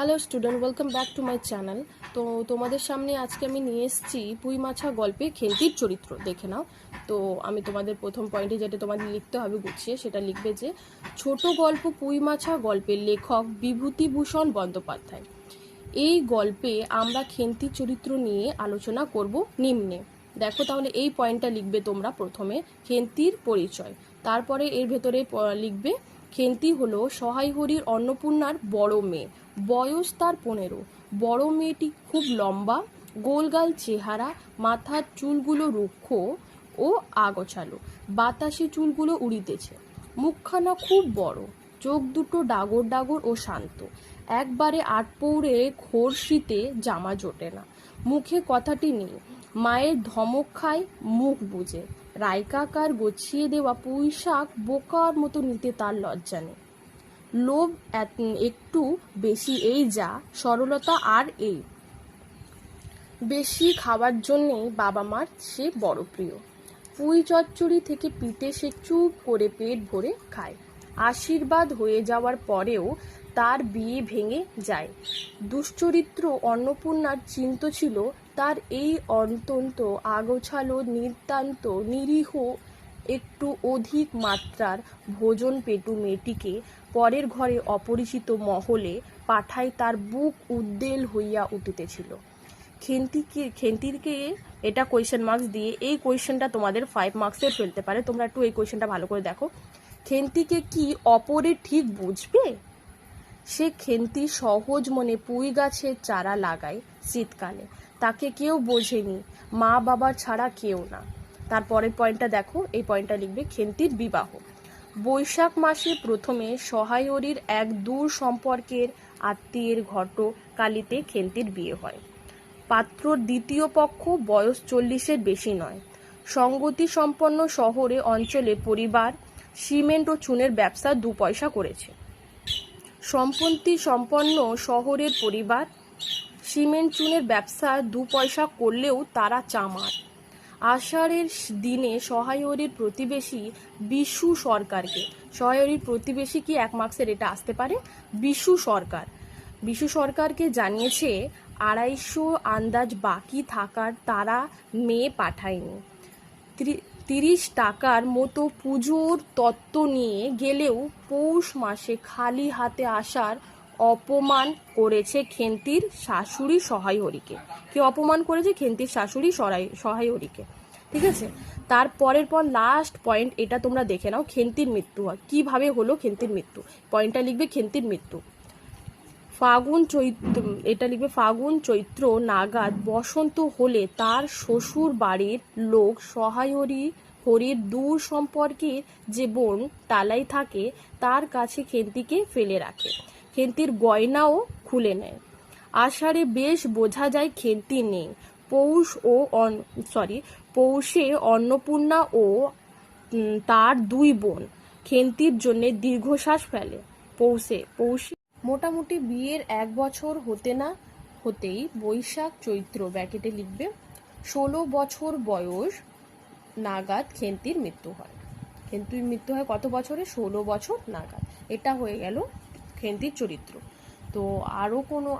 Hello student welcome back to my channel তো তোমাদের সামনে আজকে আমি নিয়ে এসেছি পুঁই মাছা গল্পে খেলতির চরিত্র, দেখে নাও। তো আমি তোমাদের প্রথম পয়েন্টে যেটা তোমাদের লিখতে হবে গুছিয়ে, সেটা লিখবে যে, ছোট গল্প পুঁই মাছা গল্পের লেখক বিভূতিভূষণ বন্দ্যোপাধ্যায়। এই গল্পে আমরা খেন্তির চরিত্র নিয়ে আলোচনা করব নিম্নে। দেখো তাহলে এই পয়েন্টটা লিখবে তোমরা প্রথমে খেন্তির পরিচয়। তারপরে এর ভেতরে লিখবে খেন্তি হলো সহায় হরির অন্নপূর্ণার বড় মেয়ে। বয়স তার পনেরো। বড় মেয়েটি খুব লম্বা, গোলগাল চেহারা, মাথার চুলগুলো রুক্ষ ও আগোছালো। বাতাসে চুলগুলো উড়িতেছে। মুখখানা খুব বড়। চোখ দুটো ডাগর ডাগর ও শান্ত। একবারে আট পৌড়ে খোরশিতে জামা জোটে না। মুখে কথাটি নেই। মায়ের ধমক খায়, মুখ বুঝে রায়কাকার গছিয়ে দেওয়া পুঁই শাক বোকার মতো নিতে তার লজ্জা নেই। লোভ একটু বেশি এই যা, সরলতা আর এই। বেশি খাবার জন্যে বাবা মার সে বড় প্রিয়। পুঁই চচ্চড়ি থেকে পিঠে সে চুপ করে পেট ভরে খায়। আশীর্বাদ হয়ে যাওয়ার পরেও তার বিয়ে ভেঙে যায়। দুশ্চরিত্র অন্নপূর্ণার চিন্ত ছিল, তার এই অত্যন্ত আগোছালো, নিতান্ত নিরীহ, একটু অধিক মাত্রার ভোজন পেটু মেয়েটিকে পরের ঘরে অপরিচিত মহলে পাঠায় তার বুক উদ্বেল হইয়া উঠিতেছিল। খেন্তিকে, খেন্তিরকে এটা কোয়েশ্চেন মার্কস দিয়ে, এই কোয়েশ্চেনটা তোমাদের ফাইভ মার্কসের ফেলতে পারে, তোমরা একটু এই কোয়েশ্চেনটা ভালো করে দেখো। খেন্তিকে কি অপরে ঠিক বুঝবে? সে খেন্তি সহজ মনে পুঁই গাছের চারা লাগায় শীতকালে। তাকে কেউ বোঝেনি, মা বাবা ছাড়া কেউ না। তারপরের পয়েন্টটা দেখো, এই পয়েন্টটা লিখবে খেন্তির বিবাহ। বৈশাখ মাসে প্রথমে সহায়রীর এক দূর সম্পর্কের আত্মীয়ের ঘটকালিতে খেন্তির বিয়ে হয়। পাত্রর দ্বিতীয় পক্ষ বয়স চল্লিশের বেশি নয়। সঙ্গতি সম্পন্ন শহরে অঞ্চলে পরিবার, সিমেন্ট ও চুনের ব্যবসা দু পয়সা করেছে। সম্পত্তি সম্পন্ন শহরের পরিবার। সিমেন্ট চুনের ব্যবসা দু পয়সা করলেও তারা চামার। আষাঢ়ের দিনে সহায়রীর প্রতিবেশী বিশু সরকারকে। সহায়রীর প্রতিবেশী কি এক মার্কসের এটা আসতে পারে? বিশু সরকার। বিশু সরকারকে জানিয়েছে, আড়াইশো আন্দাজ বাকি থাকার তারা মেয়ে পাঠায়নি। তিরিশ টাকার মতো পুজোর তত্ত্ব নিয়ে গেলেও পৌষ মাসে খালি হাতে আসার অপমান করেছে খেন্তির শাশুড়ি সহায় হরিকে কি অপমান করেছে? খেন্তির শাশুড়ি সহায় হরিকে ঠিক আছে? তার পরের পর লাস্ট পয়েন্ট এটা তোমরা দেখে নাও, খেন্তির মৃত্যু হয়। কীভাবে হলো খেন্তির মৃত্যু? পয়েন্টটা লিখবে খেন্তির মৃত্যু। ফাগুন চৈত্র, এটা লিখবে ফাগুন চৈত্র নাগাদ বসন্ত হলে তার শ্বশুর বাড়ির লোক সহায়রী হরির দূর সম্পর্কের যে বোন তালাই থাকে তার কাছে খেন্তিকে ফেলে রাখে। খেন্তির গয়নাও খুলে নেয়। আষাঢ়ে বেশ বোঝা যায় খেন্তি নেই। পৌষ ও সরি পৌষে অন্নপূর্ণা ও তার দুই বোন। খেন্তির জন্য দীর্ঘশ্বাস ফেলে। পৌষে পৌষে মোটামুটি বিয়ের এক বছর হতে না হতেই বৈশাখ চৈত্র ব্যাকেটে লিখবে, ষোলো বছর বয়স নাগাদ খেন্তির মৃত্যু হয়। খেন্তির মৃত্যু হয় কত বছরে? ষোলো বছর নাগাদ। এটা হয়ে গেল খেন্তির চরিত্র। তো আরও কোনো